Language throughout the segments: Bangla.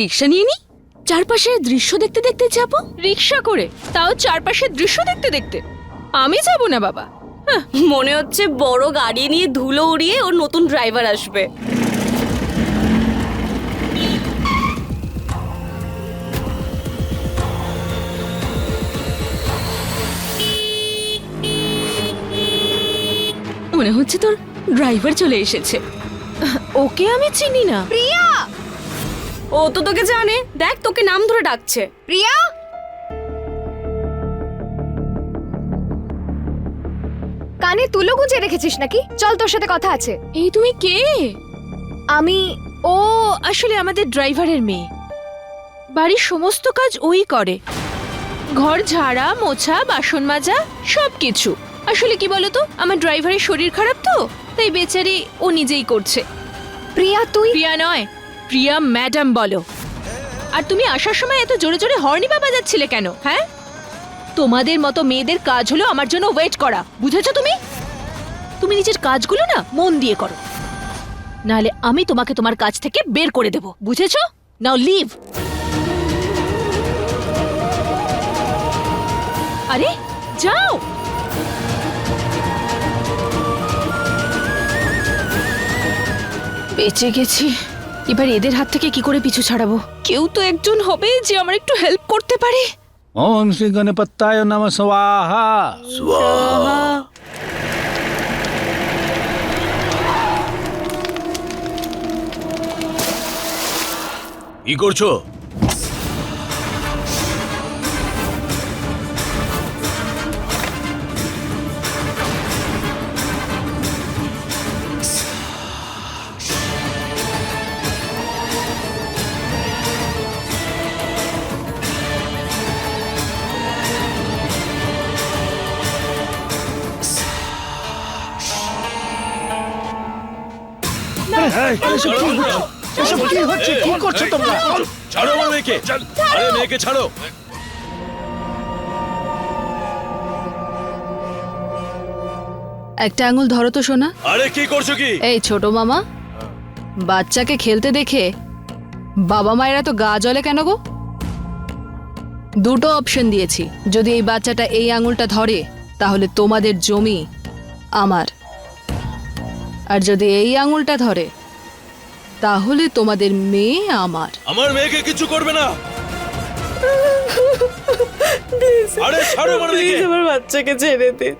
রিক্সা নিয়ে নি? চারপাশের দৃশ্য দেখতে দেখতে যাব? রিক্সা করে? তাও চারপাশের দৃশ্য দেখতে দেখতে? আমি যাব না বাবা। হ্যাঁ, মনে হচ্ছে বড় গাড়ি নিয়ে ধুলো উড়িয়ে ওর নতুন ড্রাইভার আসবে। মনে হচ্ছে তোর ড্রাইভার চলে এসেছে। ওকে আমি চিনি না। প্রিয়া! ও তো তোকে জানে। দেখ তোকে নাম ধরে ডাকছে। প্রিয়া? কানে তুলো গুঁজে রেখেছিস নাকি? চল তোর সাথে কথা আছে। এই তুমি কে? আমি ও আসলে আমাদের ড্রাইভারের মেয়ে। বাড়ির সমস্ত কাজ ওই করে। ঘর ঝাড়া মোছা বাসন মাজা সব কিছু আসলে কি বলতো আমার ড্রাইভারের শরীর খারাপ তো তাই বেচারি ও নিজেই করছে। প্রিয়া তুই প্রিয়া নয় প্রিয়া, ম্যাডাম বলো। আর তুমি আসার সময় এত জোরে জোরে হর্নি বা বাজাচ্ছিলে কেন হ্যাঁ? তোমাদের মতো মেয়েদের কাজ হলো আমার জন্য ওয়েট করা, বুঝেছ তুমি? তুমি নিজের কাজগুলো না মন দিয়ে করো। নাহলে আমি তোমাকে তোমার কাজ থেকে বের করে দেব, বুঝেছ? নাও লিভ আরে, যাও! বেঁচে গেছি। এবার এদের হাত থেকে কি করে পিছু ছাড়াবো? কেউ তো একজন হবে যে আমার একটু হেল্প করতে পারে। ওম শ্রী গণপত্তায় নম স্বাহা। কি করছ? এসব কি হচ্ছে? কি করছ তোমরা? ছাড়ো আমার মেয়েকে। আরে মেয়েকে ছাড়ো। একটা আঙুল ধরো তো শোনা আরে কি করছ কি? এই ছোট মামা বাচ্চাকে খেলতে দেখে বাবা মায়েরা তো গা জলে কেন গো? দুটো অপশন দিয়েছি। যদি এই বাচ্চাটা এই আঙুলটা ধরে তাহলে তোমাদের জমি আমার। আর যদি এই আঙুলটা ধরে তাহলে তোমাদের মেয়ে আমার। আমার মেয়েকে কিছু করবে না। আরে ছাড়ো আমার বাচ্চাকে ছেড়ে দিন।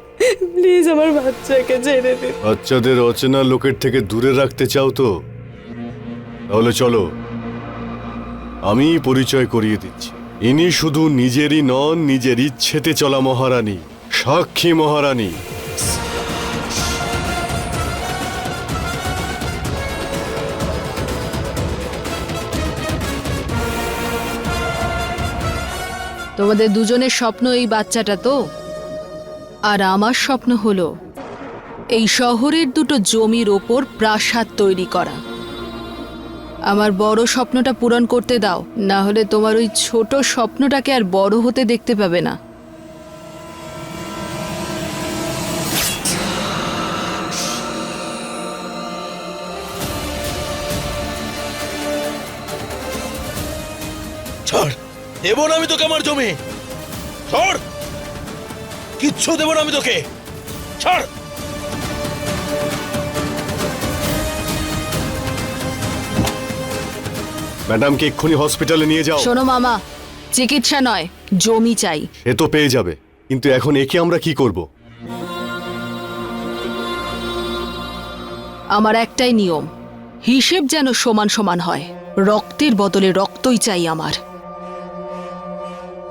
প্লিজ আমার বাচ্চাকে ছেড়ে দিন। বাচ্চাদের অচেনা লোকের থেকে দূরে রাখতে চাও তো? তাহলে চলো আমি পরিচয় করিয়ে দিচ্ছি। ইনি শুধু নিজেরই নন নিজের ইচ্ছেতে চলা মহারানী সাক্ষী মহারানী। তোমাদের দুজনের স্বপ্ন এই বাচ্চাটা তো? আর আমার স্বপ্ন হলো এই শহরের দুটো জমির ওপর প্রাসাদ তৈরি করা। আমার বড় স্বপ্নটা পূরণ করতে দাও, না হলে তোমার ওই ছোট স্বপ্নটাকে আর বড় হতে দেখতে পাবে না। দেবো না আমি তোকে আমার জমি। ছাড় কিচ্ছু দেবো না আমি তোকে। ছাড় ম্যাডামকে এক্ষুনি হসপিটালে নিয়ে যাও। শোনো মামা চিকিৎসা নয় জমি চাই। এ তো পেয়ে যাবে কিন্তু এখন একে আমরা কি করব? আমার একটাই নিয়ম হিসেব যেন সমান সমান হয় রক্তের বদলে রক্তই চাই আমার।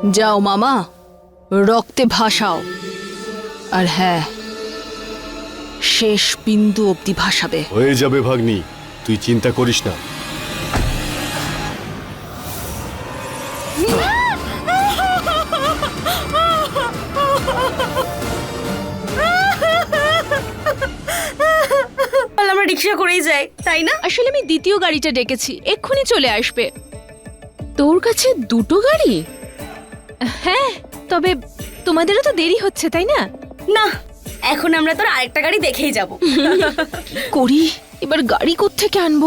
যাও মামা রক্তে ভাসাও। আর হ্যাঁ শেষ বিন্দু অবধি ভাসাবে। হয়ে যাবে ভাগ্নি তুই চিন্তা করিস না। আমরা রিক্সা করেই যাই তাই না? আসলে আমি দ্বিতীয় গাড়িটা ডেকেছি এক্ষুনি চলে আসবে। তোর কাছে দুটো গাড়ি? হ্যাঁ তবে তোমাদেরও তো দেরি হচ্ছে তাই না? না এখন আমরা তোর আরেকটা গাড়ি দেখেই যাব। করি এবার গাড়ি কোথেকে আনব?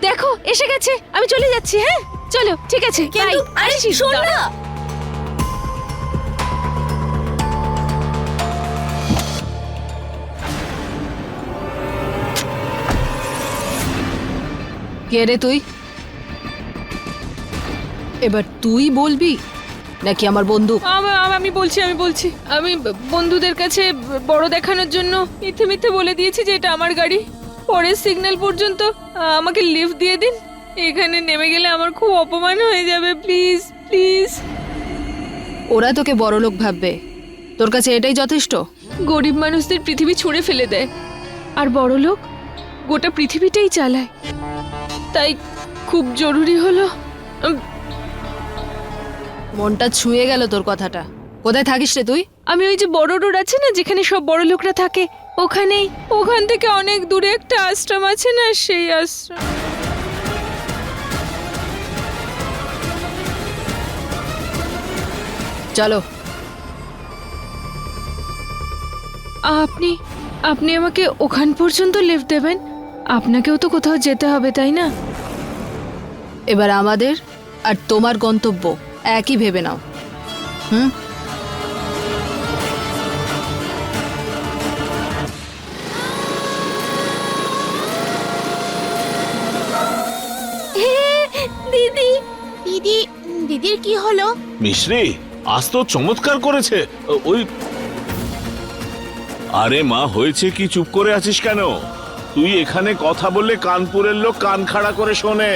দেখো এসে গেছে আমি চলে যাচ্ছি হ্যাঁ? চলো ঠিক আছে কিন্তু আরে শোন না! কে রে তুই? এবার তুই বলবি নাকি আমার বন্দুক আম- বলছি আমি বলছি। আমি বন্ধুদের কাছে বড় দেখানোর জন্য মিথ্যে মিথ্যে বলে দিয়েছি যে এটা আমার গাড়ি। পরের সিগন্যাল পর্যন্ত আমাকে লিফট দিয়ে দিন। এখানে নেমে গেলে আমার খুব অপমান হয়ে যাবে। প্লিজ প্লিজ ওরা তোকে বড় লোক ভাববে। তোর কাছে এটাই যথেষ্ট? গরিব মানুষদের পৃথিবী ছুঁড়ে ফেলে দেয়। আর বড় লোক গোটা পৃথিবীটাই চালায়। তাই খুব জরুরি হলো। মনটা ছুঁয়ে গেল তোর কথাটা। কোথায় থাকিস রে তুই? আমি ওই যে বড় রোড আছে না যেখানে সব বড় লোকরা থাকে ওখানেই। ওখান থেকে অনেক দূরে একটা আশ্রম আছে না সেই আশ্রম। চলো। আপনি আপনি আমাকে ওখান পর্যন্ত লিফট দেবেন? আপনাকেও তো কোথাও যেতে হবে তাই না? এবার আমাদের আর তোমার গন্তব্য একই ভেবে নাও। হুম? দিদি দিদি দিদির কি হলো? মিশ্রি আজ তো চমৎকার করেছে। ওই আরে মা হয়েছে কি? চুপ করে আছিস কেন? তুই এখানে কথা বললে কানপুরের লোক কান খাড়া করে শোনে।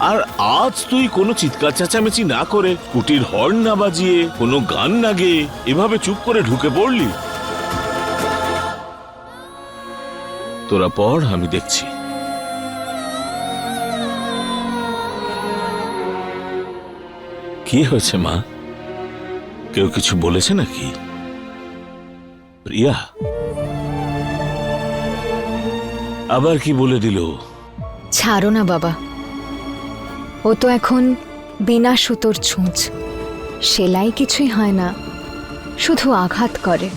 আর আজ তুই কোনো চিৎকার চেঁচামেচি না করে কুটির হর্ন না বাজিয়ে, কোনো গান না গেয়ে এভাবে চুপ করে ঢুকে পড়লি। তোরা পড়, আমি দেখছি। কি হয়েছে মা? কেউ কিছু বলেছে নাকি? প্রিয়া? আবার কি বলে দিল? ছাড়ো না বাবা। ও তো এখন বিনা সুতোর ছুঁচ। সেলাই কিছুই হয় না। শুধু আঘাত করে।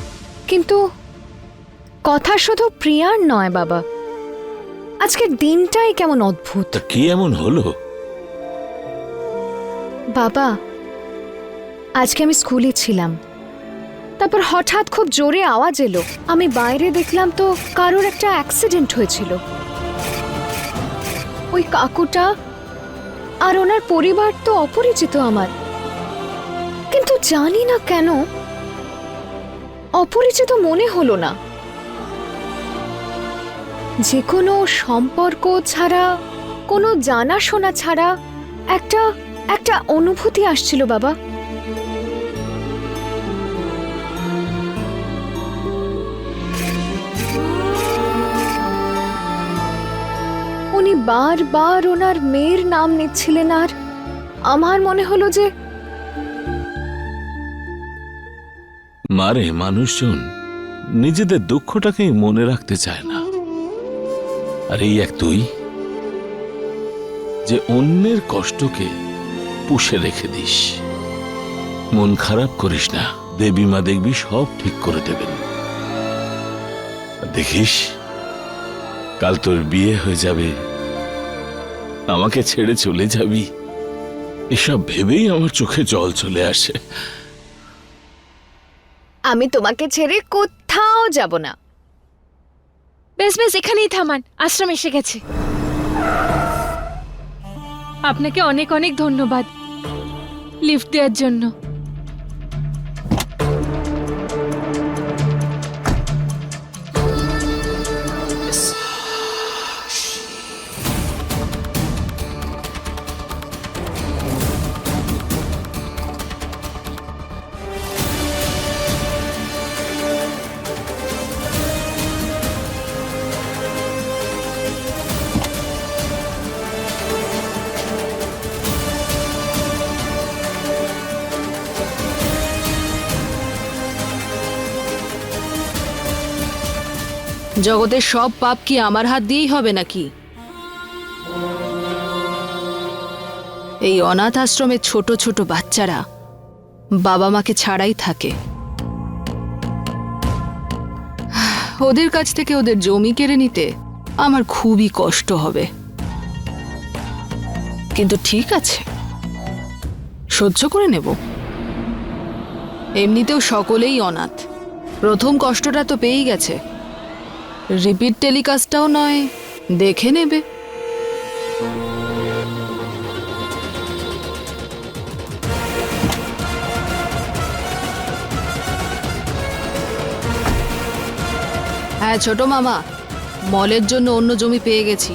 কিন্তু কথা শুধু প্রিয়ার নয় বাবা। আজকের দিনটাই কেমন অদ্ভুত। তা কি এমন হলো? বাবা আজকে আমি স্কুলে ছিলাম। তারপর হঠাৎ খুব জোরে আওয়াজ এলো। আমি বাইরে দেখলাম তো কারোর একটা অ্যাক্সিডেন্ট হয়েছিল। ওই কাকুটা আর ওনার পরিবার তো অপরিচিত আমার। কিন্তু জানি না কেন অপরিচিত মনে হলো না। যে কোনো সম্পর্ক ছাড়া, কোনো জানাশোনা ছাড়া একটা একটা অনুভূতি আসছিল বাবা। উনি বারবার ওনার মেয়ের নাম নিচ্ছিলেন আর আমার মনে হলো যে মারে, মানুষজন, নিজেদের দুঃখটাকেই মনে রাখতে চায় না। আর এই এক তুই যে অন্যের কষ্টকে পুষে রেখে দিস। মন খারাপ করিস না, দেবী মা দেখবি সব ঠিক করে দেবেন। দেখিস, কাল তোর বিয়ে হয়ে যাবে আমাকে ছেড়ে চলে যাবি? এসব ভেবেই আমার চোখে জল চলে আসে। আমি তোমাকে ছেড়ে কোথাও যাব না। বেশ বেশ এখানেই থামান আশ্রম এসে গেছে। আপনাকে অনেক অনেক ধন্যবাদ লিফট দেওয়ার জন্য। জগতের সব পাপ কি আমার হাত দিয়েই হবে নাকি? এই অনাথ আশ্রমের ছোট ছোট বাচ্চারা বাবা মাকে ছাড়াই থাকে। ওদের কাছ থেকে ওদের জমি কেড়ে নিতে আমার খুবই কষ্ট হবে। কিন্তু ঠিক আছে, সহ্য করে নেব। এমনিতেও সকলেই অনাথ। প্রথম কষ্টটা তো পেয়েই গেছে। রিপিট টেলিকাস্টটাও নয় দেখে নেবে। হ্যাঁ ছোট মামা মলের জন্য অন্য জমি পেয়ে গেছি।